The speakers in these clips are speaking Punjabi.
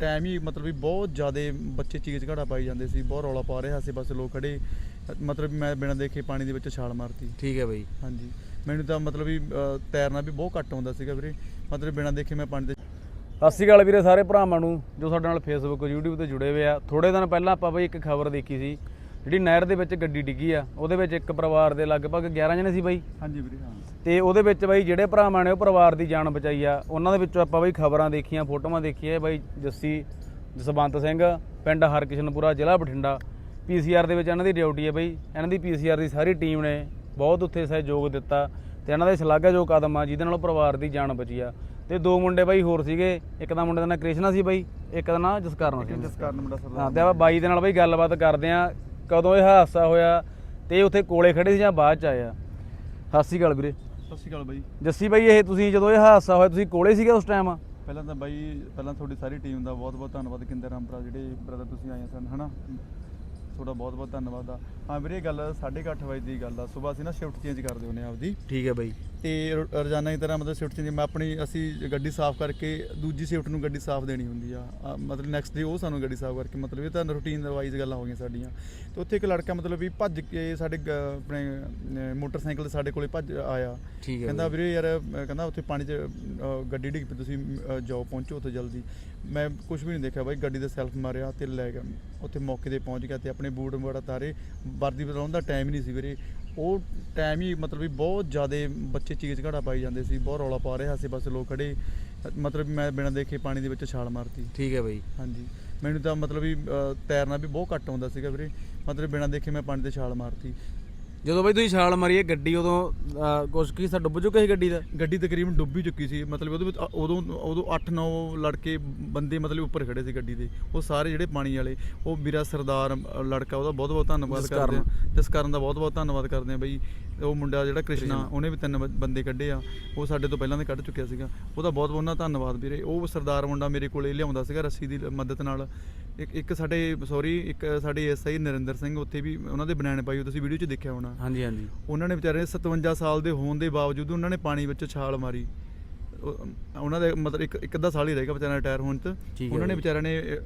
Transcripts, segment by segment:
ਟਾਈਮ ਹੀ ਮਤਲਬ ਵੀ ਬਹੁਤ ਜ਼ਿਆਦਾ ਬੱਚੇ ਚੀਜ਼ ਘੜਾ ਪਾਈ ਜਾਂਦੇ ਸੀ ਬਹੁਤ ਰੌਲਾ ਪਾ ਰਹੇ ਆਸੇ ਪਾਸੇ ਲੋਕ ਖੜੇ ਮਤਲਬ ਮੈਂ ਬਿਨਾਂ ਦੇਖੇ ਪਾਣੀ ਦੇ ਵਿੱਚ ਛਾਲ ਮਾਰਤੀ। ਠੀਕ ਹੈ ਬਾਈ। ਹਾਂਜੀ। ਮੈਨੂੰ ਤਾਂ ਮਤਲਬ ਵੀ ਅ, ਤੈਰਨਾ ਵੀ ਬਹੁਤ ਘੱਟ ਆਉਂਦਾ ਸੀਗਾ ਵੀਰੇ। ਮਤਲਬ ਬਿਨਾਂ ਦੇਖੇ ਮੈਂ ਪਾਣੀ ਦੇ ਸਤਿ ਸ਼੍ਰੀ ਅਕਾਲ ਵੀਰੇ ਸਾਰੇ ਭਰਾਵਾਂ ਨੂੰ ਜੋ ਸਾਡੇ ਨਾਲ ਫੇਸਬੁੱਕ YouTube ਤੇ ਜੁੜੇ ਹੋਏ ਆ। ਥੋੜੇ ਦਿਨ ਪਹਿਲਾਂ ਆਪਾਂ ਬਈ ਇੱਕ ਖਬਰ ਦੇਖੀ ਸੀ। ਜਿਹੜੀ ਨਹਿਰ ਦੇ ਵਿੱਚ ਗੱਡੀ ਡਿੱਗੀ ਆ ਉਹਦੇ ਵਿੱਚ ਇੱਕ ਪਰਿਵਾਰ ਦੇ ਲਗਭਗ 11 ਜਣੇ ਸੀ ਬਾਈ। ਹਾਂਜੀ ਵੀਰੇ ਹਾਂ। ਤੇ ਉਹਦੇ ਵਿੱਚ ਬਾਈ ਜਿਹੜੇ ਭਰਾਵਾਂ ਨੇ ਉਹ ਪਰਿਵਾਰ ਦੀ ਜਾਨ ਬਚਾਈ ਆ। ਉਹਨਾਂ ਦੇ ਵਿੱਚੋਂ ਆਪਾਂ ਬਾਈ ਖਬਰਾਂ ਦੇਖੀਆਂ ਫੋਟੋਆਂ ਦੇਖੀਆਂ ਬਾਈ ਜੱਸੀ ਜਸਵੰਤ ਸਿੰਘ ਪਿੰਡ ਹਰਕਿਸ਼ਨਪੁਰਾ ਜ਼ਿਲ੍ਹਾ ਬਠਿੰਡਾ। ਪੀਸੀਆਰ ਦੇ ਵਿੱਚ ਇਹਨਾਂ ਦੀ ਡਿਊਟੀ ਹੈ ਬਾਈ। ਇਹਨਾਂ ਦੀ ਪੀਸੀਆਰ ਦੀ ਸਾਰੀ ਟੀਮ ਨੇ ਬਹੁਤ ਉੱਥੇ ਸਹਿਯੋਗ ਦਿੱਤਾ ਤੇ ਇਹਨਾਂ ਦਾ ਸ਼ਲਾਘਾਯੋਗ ਕਦਮ ਆ ਜਿਹਦੇ ਨਾਲ ਉਹ ਪਰਿਵਾਰ ਦੀ ਜਾਨ ਬਚੀ ਆ। ਤੇ ਦੋ ਮੁੰਡੇ ਬਾਈ ਹੋਰ ਸੀਗੇ ਇੱਕ ਦਾ ਮੁੰਡੇ ਦਾ ਨਾਂ ਕ੍ਰਿਸ਼ਨਾ ਸੀ ਬਾਈ ਇੱਕ ਦਾ ਨਾਂ ਜਸਕਰਨ ਸੀ। ਜਿਸ ਕਾਰਨ ਮੁੰਡਾ ਸਰਦਾਰ ਹਾਂ ਤੇ ਆਪਾਂ ਬਾਈ ਦੇ ਨਾਲ ਬਾਈ ਗੱਲਬਾਤ ਕਰਦੇ ਆ। ਕਦੋਂ ਇਹ ਹਾਦਸਾ ਹੋਇਆ ਤੇ ਉੱਥੇ ਕੋਲੇ ਖੜੇ ਸੀ ਜਾਂ ਬਾਅਦ ਚ ਆਇਆ ਸਤਿ ਸ਼੍ਰੀ ਅਕਾਲ ਵੀਰੇ। ਸਤਿ ਸ਼੍ਰੀ ਅਕਾਲ ਬਾਈ। ਜੱਸੀ ਬਾਈ ਇਹ ਤੁਸੀਂ ਜਦੋਂ ਇਹ ਹਾਦਸਾ ਹੋਇਆ ਤੁਸੀਂ ਕੋਲੇ ਸੀਗੇ ਉਸ ਟਾਈਮ ਪਹਿਲਾਂ ਤਾਂ ਬਾਈ ਪਹਿਲਾਂ ਤੁਹਾਡੀ ਸਾਰੀ ਟੀਮ ਦਾ ਬਹੁਤ ਬਹੁਤ ਧੰਨਵਾਦ ਕਿੰਦਰ ਰਾਮਪੁਰਾ ਜਿਹੜੇ ਬ੍ਰਦਰ ਤੁਸੀਂ ਆਏ ਸਨ ਹਨਾ? ਤੁਹਾਡਾ ਬਹੁਤ ਬਹੁਤ ਧੰਨਵਾਦ ਆ। ਹਾਂ ਵੀਰੇ ਗੱਲ 8:30 ਵਜੇ ਦੀ ਗੱਲ ਆ। ਸਵੇਰ ਅਸੀਂ ਨਾ ਸ਼ਿਫਟ ਚੇਂਜ ਕਰਦੇ ਹੁੰਦੇ ਆ ਆਪਦੀ। ਠੀਕ ਹੈ ਬਾਈ। ਤੇ ਰੋ- ਰੋਜ਼ਾਨਾ ਦੀ ਤਰ੍ਹਾਂ ਮਤਲਬ ਸ਼ਿਫਟ ਚੇਂਜ ਮੈਂ ਆਪਣੀ ਅਸੀਂ ਗੱਡੀ ਸਾਫ਼ ਕਰਕੇ ਦੂਜੀ ਸ਼ਿਫਟ ਨੂੰ ਗੱਡੀ ਸਾਫ਼ ਦੇਣੀ ਹੁੰਦੀ ਆ। ਆ, ਮਤਲਬ ਨੈਕਸਟ ਡੇ ਉਹ ਸਾਨੂੰ ਗੱਡੀ ਸਾਫ਼ ਕਰਕੇ ਮਤਲਬ ਇਹ ਤਾਂ ਰੂਟੀਨ ਵਾਈਜ਼ ਗੱਲਾਂ ਹੋ ਗਈਆਂ ਸਾਡੀਆਂ। ਤੇ ਉੱਥੇ ਇੱਕ ਲੜਕਾ ਮਤਲਬ ਵੀ ਭੱਜ ਕੇ ਸਾਡੇ ਗ- ਆਪਣੇ ਅਹ, ਮੋਟਰਸਾਈਕਲ ਤੇ ਸਾਡੇ ਕੋਲੇ ਭੱਜ ਆਇਆ। ਠੀਕ ਹੈ ਕਹਿੰਦਾ ਬਾਈ। ਵੀਰੇ ਯਾਰ ਅਹ ਕਹਿੰਦਾ ਉੱਥੇ ਪਾਣੀ 'ਚ ਅਹ, ਗੱਡੀ ਡਿੱਗ ਪਈ ਤੁਸੀਂ ਜਾਓ ਪਹੁੰਚੋ ਉੱਥੇ ਜਲਦੀ। ਮੈਂ ਕੁਝ ਵੀ ਨਹੀਂ ਦੇਖਿਆ ਬਾਈ ਗੱਡੀ ਦਾ ਸੈਲਫ ਮਾਰਿਆ ਤੇ ਲੈ ਗਿਆ। ਉੱਥੇ ਮੌਕੇ ਤੇ ਪਹੁੰਚ ਗਿਆ ਤੇ ਆਪਣੇ ਬੂਟ ਵੜਾ ਤਾਰੇ ਵਰਦੀ ਬਦਲਾਉਣ ਦਾ ਟਾਈਮ ਹੀ ਨਹੀਂ ਸੀ ਵੀਰੇ। ਉਹ ਟਾਈਮ ਹੀ ਮਤਲਬ ਵੀ ਬਹੁਤ ਜ਼ਿਆਦਾ ਬੱਚੇ ਚੀਜ਼ ਘੜਾ ਪਾਈ ਜਾਂਦੇ ਸੀ ਬਹੁਤ ਰੌਲਾ ਪਾ ਰਹੇ ਆਸੇ ਪਾਸੇ ਲੋਕ ਖੜੇ। ਮਤਲਬ ਮੈਂ ਬਿਨਾਂ ਦੇਖੇ ਪਾਣੀ ਦੇ ਵਿੱਚ ਛਾਲ ਮਾਰਤੀ। ਠੀਕ ਹੈ ਬਾਈ। ਹਾਂਜੀ। ਮੈਨੂੰ ਤਾਂ ਮਤਲਬ ਵੀ ਤੈਰਨਾ ਵੀ ਬਹੁਤ ਘੱਟ ਆਉਂਦਾ ਸੀਗਾ ਵੀਰੇ। ਮਤਲਬ ਬਿਨਾਂ ਦੇਖੇ ਮੈਂ ਪਾਣੀ ਤੇ ਛਾਲ ਮਾਰਤੀ। ਜਦੋਂ ਬਾਈ ਤੁਸੀਂ ਛਾਲ ਮਾਰੀ ਇਹ ਗੱਡੀ ਉਦੋਂ ਕੁਛ ਕੀ ਸਾ ਡੁੱਬ ਚੁੱਕਾ ਸੀ ਗੱਡੀ ਦਾ? ਗੱਡੀ ਤਕਰੀਬਨ ਡੁੱਬ ਹੀ ਚੁੱਕੀ ਸੀ। ਮਤਲਬ ਉਹਦੇ ਵਿੱਚ ਅ- ਉਦੋਂ ਉਦੋਂ 8-9 ਲੜਕੇ ਬੰਦੇ ਮਤਲਬ ਉੱਪਰ ਖੜੇ ਸੀ ਗੱਡੀ ਦੇ। ਉਹ ਸਾਰੇ ਜਿਹੜੇ ਪਾਣੀ ਵਾਲੇ ਉਹ ਵੀਰਾ ਸਰਦਾਰ ਅ, ਲੜਕਾ ਉਹਦਾ ਬਹੁਤ ਬਹੁਤ ਧੰਨਵਾਦ। ਕਰਦੇ ਆ ਜਸਕਰਨ ਦਾ ਬਹੁਤ ਬਹੁਤ ਧੰਨਵਾਦ ਕਰਦੇ ਆ ਬਈ ਉਹ ਮੁੰਡਾ ਜਿਹੜਾ ਕ੍ਰਿਸ਼ਨਾ ਉਹਨੇ ਵੀ ਤਿੰਨ ਬ- ਬੰਦੇ ਕੱਢੇ ਆ। ਉਹ ਸਾਡੇ ਤੋਂ ਪਹਿਲਾਂ ਦੇ ਕੱਢ ਚੁੱਕਿਆ ਸੀਗਾ। ਉਹਦਾ ਬਹੁਤ ਉਹਨਾਂ ਧੰਨਵਾਦ ਵੀਰੇ। ਉਹ ਸਰਦਾਰ ਮੁੰਡਾ ਮੇਰੇ ਕੋਲੇ ਲਿਆਉਂਦਾ ਸੀਗਾ ਰੱਸੀ ਦੀ ਮਦਦ ਨਾਲ। ਇੱਕ ਇੱਕ ਸਾਡੇ ਸੌਰੀ ਇੱਕ ਸਾਡੇ ਐਸਆਈ ਨਰਿੰਦਰ ਸਿੰਘ ਉੱਥੇ ਵੀ ਉਹਨਾਂ ਦੇ ਬਨਾਨ ਪਾਈ ਤੁਸੀਂ ਵੀਡੀਓ 'ਚ ਦੇਖਿਆ ਹੋਣਾ। ਹਾਂਜੀ ਹਾਂਜੀ। ਉਹਨਾਂ ਨੇ ਵਿਚਾਰੇ 57 ਸਾਲ ਦੇ ਹੋਣ ਦੇ ਬਾਵਜੂਦ ਉਹਨਾਂ ਨੇ ਪਾਣੀ ਵਿੱਚ ਛਾਲ ਮਾਰੀ। ਉਹ- ਉਹਨਾਂ ਦੇ ਮਤਲਬ ਇੱਕ ਇੱਕ ਅੱਧਾ ਸਾਲ ਹੀ ਰਹਿ ਗਿਆ ਵਿਚਾਰਾ ਰਿਟਾਇਰ ਹੋਣ ਤੇ ਉਹਨਾਂ ਨੇ। ਵਿਚਾਰਿਆਂ ਨੇ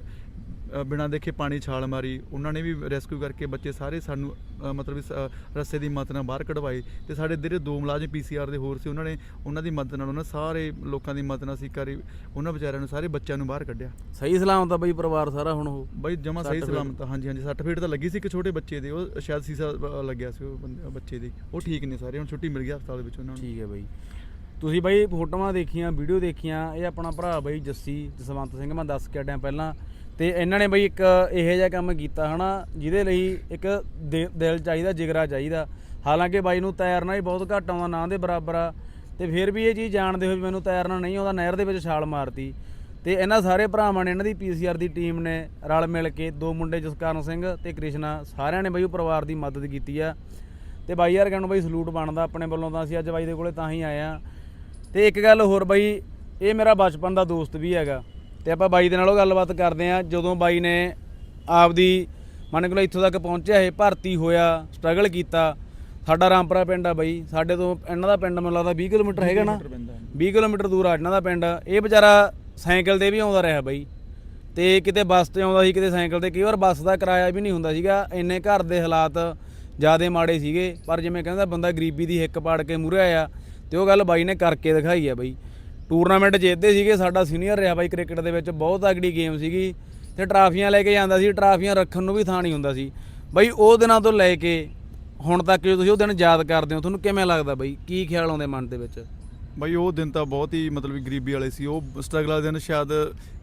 ਬਿਨਾਂ ਦੇਖੇ ਪਾਣੀ ਛਾਲ ਮਾਰੀ। ਉਹਨਾਂ ਨੇ ਵੀ ਰੈਸਕਿਊ ਕਰਕੇ ਬੱਚੇ ਸਾਰੇ ਸਾਨੂੰ ਮਤਲਬ ਇਸ, ਰੱਸੇ ਦੀ ਮਦਦ ਨਾਲ ਬਾਹਰ ਕਢਵਾਏ ਤੇ ਸਾਡੇ ਜਿਹੜੇ ਦੋ ਮੁਲਾਜ਼ਮ ਪੀਸੀਆਰ ਦੇ ਹੋਰ ਸੀ ਉਹਨਾਂ ਨੇ ਉਹਨਾਂ ਦੀ ਮਦਦ ਨਾਲ ਉਹਨਾਂ ਸਾਰੇ ਲੋਕਾਂ ਦੀ ਮਦਦ ਨਾਲ ਅਸੀਂ ਕਰੀ ਉਹਨਾਂ ਵਿਚਾਰਿਆਂ ਨੂੰ ਸਾਰੇ ਬੱਚਿਆਂ ਨੂੰ ਬਾਹਰ ਕੱਢਿਆ। ਸਹੀ ਸਲਾਮਤ ਆ ਬਾਈ ਪਰਿਵਾਰ ਸਾਰਾ ਹੁਣ ਉਹ? ਬਾਈ ਜਮਾ ਸਹੀ। ਸਲਾਮਤ ਹਾਂਜੀ ਹਾਂਜੀ ਸੱਟ ਫੇਟ ਤਾਂ ਲੱਗੀ ਸੀ ਇੱਕ ਛੋਟੇ ਬੱਚੇ ਦੇ ਉਹ ਸ਼ਾਇਦ ਸੀਸਾ ਲੱਗਿਆ ਸੀ ਉਹ ਬੱਚੇ ਦੇ ਉਹ ਠੀਕ ਨੇ ਸਾਰੇ ਹੁਣ ਛੁੱਟੀ ਮਿਲ ਗਈ ਹਸਪਤਾਲ ਵਿੱਚ ਉਹਨਾਂ ਨੂੰ। ਠੀਕ ਹੈ ਬਾਈ। ਤੁਸੀਂ ਬਾਈ ਫੋਟੋਆਂ ਦੇਖੀਆਂ ਵੀਡੀਓ ਦੇਖੀਆਂ ਇਹ ਆਪਣਾ ਭਰਾ ਬਾਈ ਜੱਸੀ ਜਸਵੰਤ ਸਿੰਘ ਮੈਂ ਦੱਸ ਕੇ ਟਾਈਮ ਪਹਿਲਾਂ। ਤੇ ਇਹਨਾਂ ਨੇ ਬਈ ਇੱਕ ਇਹੋ ਜਿਹਾ ਕੰਮ ਕੀਤਾ ਹਨਾ, ਜਿਹਦੇ ਲਈ ਇੱਕ ਦਿ- ਦਿਲ ਚਾਹੀਦਾ, ਜਿਗਰਾ ਚਾਹੀਦਾ। ਹਾਲਾਂਕਿ ਬਾਈ ਨੂੰ ਤੈਰਨਾ ਹੀ ਬਹੁਤ ਘੱਟ ਆਉਂਦਾ ਨਾ ਦੇ ਬਰਾਬਰ ਆ, ਤੇ ਫਿਰ ਵੀ ਇਹ ਚੀਜ਼ ਜਾਣਦੇ ਹੋਏ ਵੀ ਮੈਨੂੰ ਤੈਰਨਾ ਨਹੀਂ ਆਉਂਦਾ, ਨਹਿਰ ਦੇ ਵਿੱਚ ਛਾਲ ਮਾਰਤੀ। ਤੇ ਇਹਨਾਂ ਸਾਰੇ ਭਰਾਵਾਂ ਨੇ, ਇਹਨਾਂ ਦੀ ਪੀਸੀਆਰ ਦੀ ਟੀਮ ਨੇ ਰਲ ਮਿਲ ਕੇ ਦੋ ਮੁੰਡੇ ਜਸਕਰਨ ਸਿੰਘ ਤੇ ਕ੍ਰਿਸ਼ਨਾ, ਸਾਰਿਆਂ ਨੇ ਬਾਈ ਉਹ ਪਰਿਵਾਰ ਦੀ ਮਦਦ ਕੀਤੀ ਆ। ਤੇ ਬਾਈ ਯਾਰ ਨੂੰ ਬਾਈ ਸਲੂਟ ਬਣਦਾ ਆਪਣੇ ਵੱਲੋਂ ਤਾਂ ਅਸੀਂ ਅੱਜ ਬਾਈ ਦੇ ਕੋਲੇ ਤਾਂ ਹੀ ਆਏ ਆ। ਤੇ ਇੱਕ ਗੱਲ ਹੋਰ ਬਾਈ, ਇਹ ਮੇਰਾ ਬਚਪਨ ਦਾ ਦੋਸਤ ਵੀ ਹੈਗਾ। ਤੇ ਆਪਾਂ ਬਾਈ ਦੇ ਨਾਲ ਉਹ ਗੱਲਬਾਤ ਕਰਦੇ ਆ ਜਦੋਂ ਬਾਈ ਨੇ ਆਪਦੀ ਮੰਨ ਕੇ ਲਓ ਇੱਥੋਂ ਤੱਕ ਪਹੁੰਚਿਆ ਇਹ ਭਰਤੀ ਹੋਇਆ ਸਟਰਗਲ ਕੀਤਾ। ਸਾਡਾ ਰਾਮਪੁਰਾ ਪਿੰਡ ਆ ਬਾਈ। ਸਾਡੇ ਤੋਂ ਇਹਨਾਂ ਦਾ ਪਿੰਡ ਮੈਨੂੰ ਲੱਗਦਾ 20 ਕਿਲੋਮੀਟਰ ਹੈਗਾ ਨਾ। ਕਿਲੋਮੀਟਰ ਪੈਂਦਾ। ਹੈ। 20 ਕਿਲੋਮੀਟਰ ਦੂਰ ਆ ਇਹਨਾਂ ਦਾ ਪਿੰਡ। ਇਹ ਵਿਚਾਰਾ ਸਾਈਕਲ ਤੇ ਵੀ ਆਉਂਦਾ ਰਿਹਾ ਬਾਈ। ਤੇ ਕਿਤੇ ਬੱਸ ਤੇ ਆਉਂਦਾ ਸੀ ਕਿਤੇ ਸਾਈਕਲ ਤੇ। ਕਈ ਵਾਰ ਬੱਸ ਦਾ ਕਿਰਾਇਆ ਵੀ ਨਹੀਂ ਹੁੰਦਾ ਸੀਗਾ। ਇੰਨੇ ਘਰ ਦੇ ਹਾਲਾਤ ਜਿਆਦੇ ਮਾੜੇ ਸੀਗੇ। ਪਰ ਜਿਵੇਂ ਕਹਿੰਦਾ ਬੰਦਾ ਗਰੀਬੀ ਦੀ ਹਿੱਕ ਪਾੜ ਕੇ ਮੂਰੇ ਆਇਆ ਤੇ ਉਹ ਗੱਲ ਬਾਈ ਨੇ ਕਰਕੇ ਦਿਖਾਈ ਆ ਬਾਈ। ਟੂਰਨਾਮੈਂਟ ਜਿੱਤਦੇ ਸੀਗੇ, ਸਾਡਾ ਸੀਨੀਅਰ ਰਿਹਾ ਬਾਈ ਕ੍ਰਿਕਟ ਦੇ ਵਿੱਚ, ਬਹੁਤ ਤਗੜੀ ਗੇਮ ਸੀਗੀ। ਤੇ ਟਰਾਫੀਆਂ ਲੈ ਕੇ ਜਾਂਦਾ ਸੀ, ਟਰਾਫੀਆਂ ਰੱਖਣ ਨੂੰ ਵੀ ਥਾਂ ਨਹੀਂ ਹੁੰਦਾ ਸੀ। ਬਾਈ, ਉਹ ਦਿਨਾਂ ਤੋਂ ਲੈ ਕੇ ਹੁਣ ਤੱਕ ਜੋ ਤੁਸੀਂ ਉਹ ਦਿਨ ਯਾਦ ਕਰਦੇ ਹੋ, ਤੁਹਾਨੂੰ ਕਿਵੇਂ ਲੱਗਦਾ ਬਾਈ? ਕੀ ਖਿਆਲ ਆਉਂਦੇ ਮਨ ਦੇ ਵਿੱਚ? ਬਾਈ, ਉਹ ਦਿਨ ਤਾਂ ਬਹੁਤ ਹੀ ਮਤਲਬ ਵੀ ਗਰੀਬੀ ਵਾਲੇ ਸੀ। ਉਹ ਸਟਰਗਲ ਵਾਲੇ ਦਿਨ ਸ਼ਾਇਦ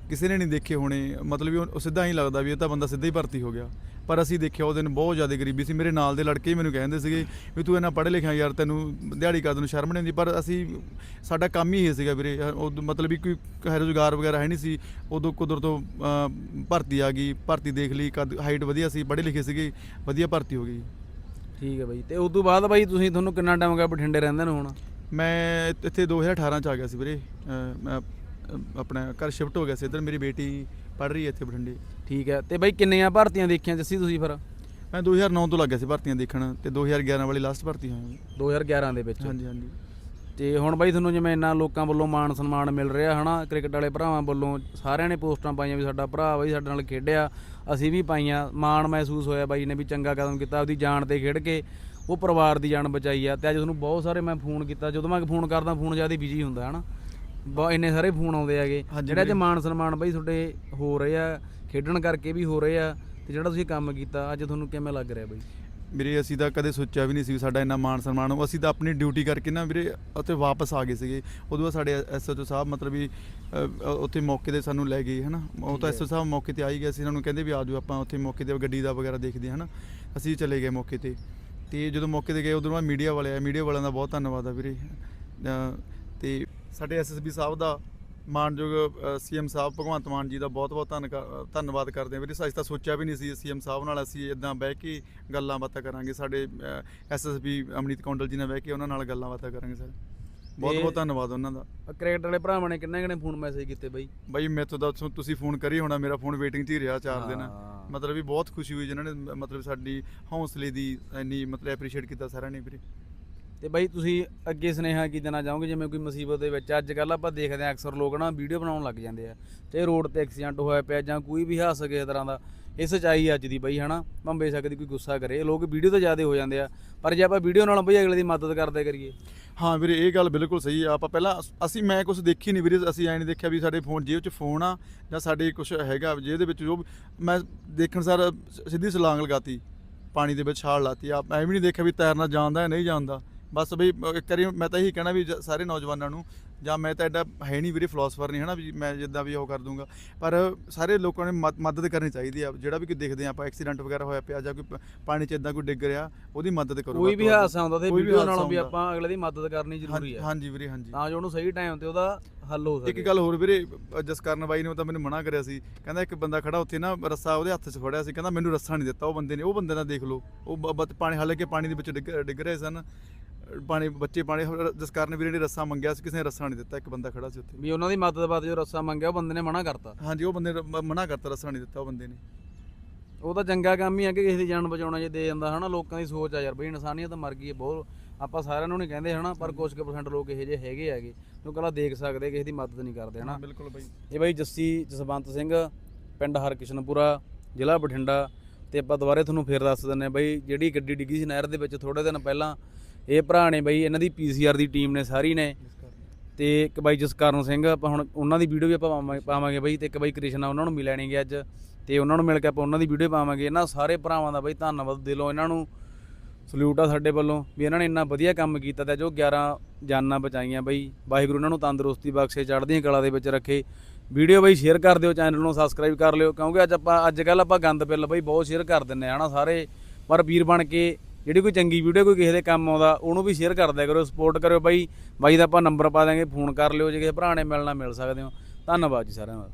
ਕਿਸੇ ਨੇ ਨਹੀਂ ਦੇਖੇ ਹੋਣੇ। ਮਤਲਬ ਵੀ ਉਹ ਸਿੱਧਾ ਹੀ ਲੱਗਦਾ ਵੀ ਇਹ ਤਾਂ ਬੰਦਾ ਸਿੱਧਾ ਹੀ ਭਰਤੀ ਹੋ ਗਿਆ। ਪਰ ਅਸੀਂ ਦੇਖਿਆ ਉਹ ਦਿਨ ਬਹੁਤ ਜ਼ਿਆਦਾ ਗਰੀਬੀ ਸੀ। ਮੇਰੇ ਨਾਲ ਦੇ ਲੜਕੇ ਹੀ ਮੈਨੂੰ ਕਹਿੰਦੇ ਸੀਗੇ ਵੀ ਤੂੰ ਇੰਨਾ ਪੜ੍ਹ ਲਿਖਿਆ ਯਾਰ ਤੈਨੂੰ ਦਿਹਾੜੀ ਕਰਨ ਨੂੰ ਸ਼ਰਮ ਨਹੀਂ ਆਉਂਦੀ। ਪਰ ਅਸੀਂ ਸਾਡਾ ਕੰਮ ਹੀ ਇਹ ਸੀਗਾ ਵੀਰੇ। ਉਹ ਮਤਲਬ ਵੀ ਕੋਈ ਰੁਜ਼ਗਾਰ ਵਗੈਰਾ ਹੈ ਨਹੀਂ ਸੀ। ਉਦੋਂ ਕੁਦਰਤ ਭਰਤੀ ਆ ਗਈ ਭਰਤੀ ਦੇਖ ਲਈ ਕਦ ਹਾਈਟ ਵਧੀਆ ਸੀ ਪੜ੍ਹੇ ਲਿਖੇ ਸੀਗੇ ਵਧੀਆ ਭਰਤੀ ਹੋ ਗਈ। ਠੀਕ ਹੈ ਬਾਈ। ਤੇ ਉਸ ਤੋਂ ਬਾਅਦ ਬਾਈ ਤੁਸੀਂ ਤੁਹਾਨੂੰ ਕਿੰਨਾ ਟਾਈਮ ਹੋ ਗਿਆ ਬਠਿੰਡੇ ਰਹਿੰਦੇ ਨੂੰ ਹੁਣ? ਮੈਂ ਇੱਥੇ- ਇੱਥੇ 2018 ਚ ਆ ਗਿਆ ਸੀ ਵੀਰੇ। ਮੈਂ ਆਪਣਾ ਘਰ ਸ਼ਿਫਟ ਹੋ ਗਿਆ ਸੀ ਇੱਧਰ। ਮੇਰੀ ਬੇਟੀ ਪੜ੍ਹ ਰਹੀ ਹੈ ਇੱਥੇ ਬਠਿੰਡੇ। ਠੀਕ ਹੈ ਤੇ ਬਾਈ ਕਿੰਨੀਆਂ ਭਰਤੀਆਂ ਦੇਖੀਆਂ ਜੱਸੀ ਤੁਸੀਂ ਫਿਰ? ਮੈਂ 2009 ਤੋਂ ਲੱਗ ਗਿਆ ਸੀ ਭਰਤੀਆਂ ਦੇਖਣ ਤੇ 2011 ਵਾਲੀ ਲਾਸਟ ਭਰਤੀ ਹੋਇਆ 2011 ਦੇ ਵਿੱਚ? ਹਾਂਜੀ ਹਾਂਜੀ। ਤੇ ਹੁਣ ਬਾਈ ਤੁਹਾਨੂੰ ਜਿਵੇਂ ਇੰਨਾ ਲੋਕਾਂ ਵੱਲੋਂ ਮਾਣ ਸਨਮਾਨ ਮਿਲ ਰਿਹਾ ਹਨਾ? ਕ੍ਰਿਕਟ ਵਾਲੇ ਭਰਾਵਾਂ ਵੱਲੋਂ ਸਾਰਿਆਂ ਨੇ ਪੋਸਟਾਂ ਪਾਈਆਂ ਵੀ ਸਾਡਾ ਭਰਾ ਬਾਈ ਸਾਡੇ ਨਾਲ ਖੇਡਿਆ ਅਸੀਂ ਵੀ ਪਾਈਆਂ। ਮਾਣ ਮਹਿਸੂਸ ਹੋਇਆ ਬਾਈ ਨੇ ਵੀ ਚੰਗਾ ਕਦਮ ਕੀਤਾ ਆਪਦੀ ਜਾਨ ਤੇ ਖੇਡ ਕੇ ਉਹ ਪਰਿਵਾਰ ਦੀ ਜਾਨ ਬਚਾਈ ਆ। ਤੇ ਅੱਜ ਤੁਹਾਨੂੰ ਬਹੁਤ ਸਾਰੇ ਮੈਂ ਫੋਨ ਕੀਤਾ ਜਦੋਂ ਮੈਂ ਫੋਨ ਕਰਦਾ ਫੋਨ ਜ਼ਿਆਦਾ ਬਿਜ਼ੀ ਹੁੰਦਾ ਹਨਾ? ਬਹੁਤ ਇੰਨੇ ਸਾਰੇ ਫੋਨ ਆਉਂਦੇ ਹੈਗੇ। ਜਿਹੜੇ ਵੀਰੇ। ਮਾਣ ਸਨਮਾਨ ਬਾਈ ਤੁਹਾਡੇ ਹੋ ਰਹੇ ਆ ਖੇਡਣ ਕਰਕੇ ਵੀ ਹੋ ਰਹੇ ਆ ਤੇ ਜਿਹੜਾ ਤੁਸੀਂ ਕੰਮ ਕੀਤਾ ਅੱਜ ਤੁਹਾਨੂੰ ਕਿਵੇਂ ਲੱਗ ਰਿਹਾ ਬਾਈ? ਵੀਰੇ ਅਸੀਂ ਤਾਂ ਕਦੇ ਸੋਚਿਆ ਵੀ ਨਹੀਂ ਸੀ ਸਾਡਾ ਇੰਨਾ ਮਾਣ ਸਨਮਾਨ ਹੋ ਅਸੀਂ ਤਾਂ ਆਪਣੀ ਡਿਊਟੀ ਕਰਕੇ ਨਾ ਵੀਰੇ ਉੱਥੇ ਵਾਪਸ ਆ ਗਏ ਸੀਗੇ। ਉਦੋਂ ਬਾਅਦ ਸਾਡੇ ਐਸਓਚਓ ਸਾਹਿਬ ਮਤਲਬ ਵੀ ਉੱਥੇ ਮੌਕੇ ਤੇ ਸਾਨੂੰ ਲੈ ਗਏ ਹਨਾ? ਉਹ ਤਾਂ। ਐਸਓ ਸਾਹਿਬ ਮੌਕੇ ਤੇ ਆ ਹੀ ਗਏ। ਸੀ ਇਹਨਾਂ ਨੂੰ ਕਹਿੰਦੇ ਵੀ ਆਜੋ ਆਪਾਂ ਉੱਥੇ ਮੌਕੇ ਤੇ ਗੱਡੀ ਦਾ ਵਗੈਰਾ ਦੇਖਦੇ ਹਾਂ ਹਨਾ? ਅਸੀਂ ਚਲੇ ਗਏ ਮੌਕੇ ਤੇ। ਤੇ ਜਦੋਂ ਮੌਕੇ ਤੇ ਗਏ ਉਦੋਂ ਬਾਅਦ ਮੀਡੀਆ ਵਾਲੇ ਆਏ। ਮੀਡੀਆ ਵਾਲਿਆਂ ਦਾ ਬਹੁਤ ਧੰਨਵਾਦ ਆ ਵੀਰੇ। ਸਾਡੇ ਐਸਐਸਬੀ ਸਾਹਿਬ ਦਾ ਮਾਨਯੋਗ ਸੀਐਮ ਸਾਹਿਬ ਭਗਵੰਤ ਮਾਨ ਜੀ ਦਾ ਬਹੁਤ ਬਹੁਤ ਧੰਨ ਧੰਨਵਾਦ ਕਰਦੇ ਹਾਂ। ਵੀਰੇ ਅਸੀਂ ਤਾਂ ਸੋਚਿਆ ਵੀ ਨਹੀਂ ਸੀ ਸੀਐਮ ਸਾਹਿਬ ਨਾਲ ਅਸੀਂ ਇਦਾਂ ਬਹਿ ਕੇ ਗੱਲਾਂ ਬਾਤਾਂ ਕਰਾਂਗੇ। ਸਾਡੇ ਐਸਐਸਬੀ ਅਮਨੀਤ ਕੌਂਡਲ ਜੀ ਨਾਲ ਬਹਿ ਕੇ ਉਹਨਾਂ ਨਾਲ ਗੱਲਾਂ ਬਾਤਾਂ ਕਰਾਂਗੇ ਸਰ। ਬਹੁਤ ਬਹੁਤ ਤੇ- ਧੰਨਵਾਦ ਉਹਨਾਂ ਦਾ। ਕ੍ਰਿਕਟ ਵਾਲੇ ਭਰਾਵਾਂ ਨੇ ਕਿੰਨੇ ਕਿੰਨੇ ਫੋਨ ਮੈਸੇਜ ਕੀਤੇ ਬਾਈ? ਬਾਈ ਮੈਥੋਂ ਦਾ ਤੁਸੀਂ ਫੋਨ ਕਰੀ ਹੋਣਾ ਮੇਰਾ ਫੋਨ ਵੇਟਿੰਗ 'ਚ ਹੀ ਰਿਹਾ ਚਾਰ ਦਿਨ। ਮਤਲਬ ਵੀ ਬਹੁਤ ਖੁਸ਼ੀ ਹੋਈ ਜਿਨ੍ਹਾਂ ਨੇ ਮਤਲਬ ਸਾਡੀ ਹੌਸਲੇ ਦੀ ਇੰਨੀ ਮਤਲਬ ਐਪਰੀਸ਼ੀਏਟ ਕੀਤਾ ਸਾਰਿਆਂ ਨੇ ਵੀਰੇ। ਤੇ ਬਾਈ ਤੁਸੀਂ ਅੱਗੇ ਸੁਨੇਹਾ ਕੀ ਦੇਣਾ ਚਾਹੋਗੇ? ਜਿਵੇਂ ਕੋਈ ਮੁਸੀਬਤ ਦੇ ਵਿੱਚ ਅੱਜ ਕੱਲ ਆਪਾਂ ਦੇਖਦੇ ਆਂ ਅਕਸਰ ਲੋਕ ਨਾ ਵੀਡੀਓ ਬਣਾਉਣ ਲੱਗ ਜਾਂਦੇ ਆ। ਚਾਹੇ ਰੋਡ ਤੇ ਐਕਸੀਡੈਂਟ ਹੋਇਆ ਪਿਆ ਜਾਂ ਕੋਈ ਵੀ ਹਾਦਸਾ ਕਿਸੇ ਤਰ੍ਹਾਂ ਦਾ, ਇਹ ਸੱਚਾਈ ਅੱਜ ਦੀ ਬਈ, ਹਨਾ? ਭੰਬੇ ਸਕਦੀ ਕੋਈ ਗੁੱਸਾ ਕਰੇ। ਇਹ ਲੋਕ ਵੀਡੀਓ ਤੋਂ ਜ਼ਿਆਦਾ ਹੋ ਜਾਂਦੇ ਆ, ਪਰ ਜੇ ਆਪਾਂ ਵੀਡੀਓ ਨਾਲ ਬਈ ਅਗਲੇ ਦੀ ਮਦਦ ਕਰਦੇ ਕਰੀਏ। ਹਾਂ ਵੀਰੇ, ਇਹ ਗੱਲ ਬਿਲਕੁਲ ਸਹੀ ਆ। ਆਪਾਂ ਪਹਿਲਾਂ ਅਸ- ਅਸੀਂ ਮੈਂ ਕੁਝ ਦੇਖੀ ਨਹੀਂ ਵੀਰੇ, ਅਸੀਂ ਐਂ ਨਹੀਂ ਦੇਖਿਆ ਵੀ ਸਾਡੇ ਫੋਨ ਜੇਬ 'ਚ ਫੋਨ ਆ ਜਾਂ ਸਾਡੇ ਕੁਝ ਹੈਗਾ ਜਿਹਦੇ ਵਿੱਚ ਜੋ ਮੈਂ ਦੇਖਣ ਸਾਰ ਸਿੱਧੀ ਸਲਾਂਗ ਲਗਾਤੀ, ਪਾਣੀ ਦੇ ਵਿੱਚ ਛਾਲ ਲਾਤੀ। ਆ ਐਵੇਂ ਵੀ ਨਹੀਂ ਦੇਖਿਆ ਵੀ ਤੈਰਨਾ ਜਾਣਦਾ ਹੈ ਨਹੀਂ ਜਾਣਦਾ। ਬਸ ਬਈ ਇੱਕ ਵਾਰੀ ਮੈਂ ਤਾਂ ਇਹੀ ਕਹਿਣਾ ਵੀ ਜ- ਸਾਰੇ ਨੌਜਵਾਨਾਂ ਨੂੰ ਜਾਂ ਮੈਂ ਤਾਂ ਐਡਾ ਹੈ ਨਹੀਂ ਵੀਰੇ ਫਿਲਾਸਫਰ ਨਹੀਂ ਹਨਾ ਵੀ ਮੈਂ ਜਿੱਦਾਂ ਵੀ ਉਹ ਕਰ ਦੂੰਗਾ। ਪਰ ਸਾਰੇ ਲੋਕਾਂ ਨੇ ਮਦ- ਮਦਦ ਕਰਨੀ ਚਾਹੀਦੀ ਆ ਜਿਹੜਾ ਵੀ ਕੋਈ ਦੇਖਦੇ ਆ ਆਪਾਂ ਐਕਸੀਡੈਂਟ ਵਗੈਰਾ ਹੋਇਆ ਪਿਆ ਜਾਂ ਕੋਈ ਪ- ਪਾਣੀ 'ਚ ਇਦਾਂ ਕੋਈ ਡਿੱਗ ਰਿਹਾ ਉਹਦੀ ਮਦਦ ਕਰੋ ਕੋਈ ਵੱਧ ਵੀ ਤੋਂ ਵੱਧ। ਹਾਦਸਾ ਹੁੰਦਾ ਤੇ ਕੋਈ ਵੀ ਵੀਡੀਓ ਹਾਦਸਾ ਨਾਲੋਂ ਵੀ ਹੁੰਦਾ। ਆਪਾਂ ਅਗਲੇ ਦੀ ਮਦਦ ਕਰਨੀ ਜ਼ਰੂਰੀ ਹੈ ਹਾਂਜੀ ਵੀਰੇ ਹਾਂਜੀ। ਤਾਂ ਜੋ ਉਹਨੂੰ ਸਹੀ ਟਾਈਮ ਤੇ ਉਹਦਾ ਹੱਲ ਹੋ ਸਕੇ। ਇੱਕ ਗੱਲ ਹੋਰ ਵੀਰੇ ਅ, ਜਸਕਰਨ ਬਾਈ ਨੇ ਤਾਂ ਮੈਨੂੰ ਮਨਾ ਕਰਿਆ ਸੀ ਕਹਿੰਦਾ ਇੱਕ ਬੰਦਾ ਖੜਾ ਉੱਥੇ ਨਾ ਰੱਸਾ ਉਹਦੇ ਹੱਥ 'ਚ ਫੜਿਆ ਸੀ ਕਹਿੰਦਾ ਮੈਨੂੰ ਰੱਸਾ ਨਹੀਂ ਦਿੱਤਾ ਉਹ ਬੰਦੇ ਨੇ ਉਹ ਬੰਦੇ ਨਾਲ ਦੇਖ ਲਓ। ਉਹ ਬ- ਪਾਣੀ ਹਾਲਾਂਕਿ ਪਾਣੀ ਦੇ ਵਿੱਚ ਡਿੱਗ ਡਿੱਗ ਰਹੇ ਸਨ। ਪਾਣੀ ਬੱਚੇ ਪਾਣੀ ਹੋਰ ਜਸਕਰਨ ਵੀਰੇ ਨੇ ਰੱਸਾ ਮੰਗਿਆ ਸੀ ਕਿਸੇ ਨੇ ਰੱਸਾ ਨਹੀਂ ਦਿੱਤਾ ਇੱਕ ਬੰਦਾ ਖੜਾ ਸੀ ਉੱਥੇ। ਵੀ ਉਹਨਾਂ ਦੀ ਮਦਦ ਬਾਅਦ ਜੋ ਰੱਸਾ ਮੰਗਿਆ ਉਹ ਬੰਦੇ ਨੇ ਮਨਾ ਕਰਤਾ। ਹਾਂਜੀ ਉਹ ਬੰਦੇ ਨੇ ਮਨਾ ਕਰਤਾ ਰੱਸਾ ਨਹੀਂ ਦਿੱਤਾ ਉਹ ਬੰਦੇ ਨੇ। ਉਹ ਤਾਂ ਚੰਗਾ ਕੰਮ ਹੀ ਆ ਕਿ ਕਿਸੇ ਦੀ ਜਾਨ ਬਚਾਉਣਾ ਜੇ ਦੇ ਜਾਂਦਾ ਹਨਾ ਲੋਕਾਂ ਦੀ ਸੋਚ ਆ ਯਾਰ ਬਈ ਇਨਸਾਨੀਅਤ ਮਰ ਗਈ ਹੈ ਬਹੁਤ। ਆਪਾਂ ਸਾਰਿਆਂ ਨੂੰ ਨਹੀਂ ਕਹਿੰਦੇ ਹਨਾ ਪਰ ਕੁਝ ਕੁ ਪਰਸੈਂਟ ਲੋਕ ਇਹੋ ਜਿਹੇ ਹੈਗੇ ਹੈਗੇ ਜੋ ਕੱਲਾ ਦੇਖ ਸਕਦੇ ਕਿਸੇ ਦੀ ਮਦਦ ਨਹੀਂ ਕਰਦੇ ਹਨਾ। ਬਿਲਕੁਲ ਬਾਈ। ਇਹ ਬਾਈ ਜੱਸੀ ਜਸਵੰਤ ਸਿੰਘ ਪਿੰਡ ਹਰਕਿਸ਼ਨਪੁਰਾ ਜ਼ਿਲ੍ਹਾ ਬਠਿੰਡਾ। ਤੇ ਆਪਾਂ ਦੁਬਾਰੇ ਤੁਹਾਨੂੰ ਫੇਰ ਦੱਸ ਦਿੰਨੇ ਬਾਈ ਜਿਹੜੀ ਗੱਡੀ ਡਿੱਗੀ ਸੀ ਨਹਿਰ ਦੇ ਵਿੱਚ ਥੋੜੇ ਦਿਨ ਪਹਿਲਾਂ ਇਹ ਭਰਾ ਨੇ ਬਈ, ਇਹਨਾਂ ਦੀ ਪੀਸੀਆਰ ਦੀ ਟੀਮ ਨੇ ਸਾਰੀ ਨੇ। ਤੇ ਇੱਕ ਬਾਈ ਜਸਕਰਨ ਸਿੰਘ, ਆਪਾਂ ਹੁਣ ਉਹਨਾਂ ਦੀ ਵੀਡੀਓ ਵੀ ਆਪਾਂ ਪਾਵਾਂਗੇ- ਪਾਵਾਂਗੇ ਬਾਈ, ਤੇ ਇੱਕ ਬਾਈ ਕ੍ਰਿਸ਼ਨਾ, ਉਹਨਾਂ ਨੂੰ ਮਿਲਣਗੇ ਅੱਜ। ਤੇ ਉਹਨਾਂ ਨੂੰ ਮਿਲ ਕੇ ਆਪਾਂ ਉਹਨਾਂ ਦੀ ਵੀਡੀਓ ਪਾਵਾਂਗੇ। ਇਹਨਾਂ ਸਾਰੇ ਭਰਾਵਾਂ ਦਾ ਬਈ ਧੰਨਵਾਦ ਦਿਲੋਂ ਇਹਨਾਂ ਨੂੰ। ਸਲੂਟ ਆ ਸਾਡੇ ਵੱਲੋਂ, ਵੀ ਇਹਨਾਂ ਨੇ ਇੰਨਾ ਵਧੀਆ ਕੰਮ ਕੀਤਾ ਤੇ ਜੋ 11 ਜਾਨਾਂ ਬਚਾਈਆਂ ਬਈ। ਵਾਹਿਗੁਰੂ ਇਹਨਾਂ ਨੂੰ ਤੰਦਰੁਸਤੀ ਬਖਸ਼ੇ, ਚੜ੍ਹਦੀਆਂ ਕਲਾ ਦੇ ਵਿੱਚ ਰੱਖੇ। ਵੀਡੀਓ ਬਈ ਸ਼ੇਅਰ ਕਰ ਦਿਓ ਚੈਨਲ ਨੂੰ ਸਬਸਕ੍ਰਾਈਬ ਕਰ ਲਿਓ, ਕਿਉਂਕਿ ਅੱਜ ਆਪਾਂ, ਅੱਜ ਕੱਲ ਆਪਾਂ ਗੰਦ ਪਿੱਲ ਬਈ ਬਹੁਤ ਸ਼ੇਅਰ ਕਰ ਦਿੰਨੇ ਆ, ਹਨਾ ਸਾਰੇ। ਪਰ ਵੀਰ ਬਣ ਕੇ ਜਿਹੜੀ ਕੋਈ ਚੰਗੀ ਵੀਡੀਓ ਕੋਈ ਕਿਸੇ ਦੇ ਕੰਮ ਆਉਂਦਾ, ਉਹਨੂੰ ਵੀ ਸ਼ੇਅਰ ਕਰ ਦਿਆ ਕਰੋ ਸਪੋਰਟ ਕਰਿਓ ਬਾਈ। ਬਾਈ ਦਾ ਆਪਾਂ ਨੰਬਰ ਪਾ ਦਾਂਗੇ ਫੋਨ ਕਰ ਲਿਓ, ਜੇ ਕਿਸੇ ਭਰਾ ਨੇ ਮਿਲਣਾ, ਮਿਲ ਸਕਦੇ ਹੋ। ਧੰਨਵਾਦ ਜੀ ਸਾਰਿਆਂ ਦਾ।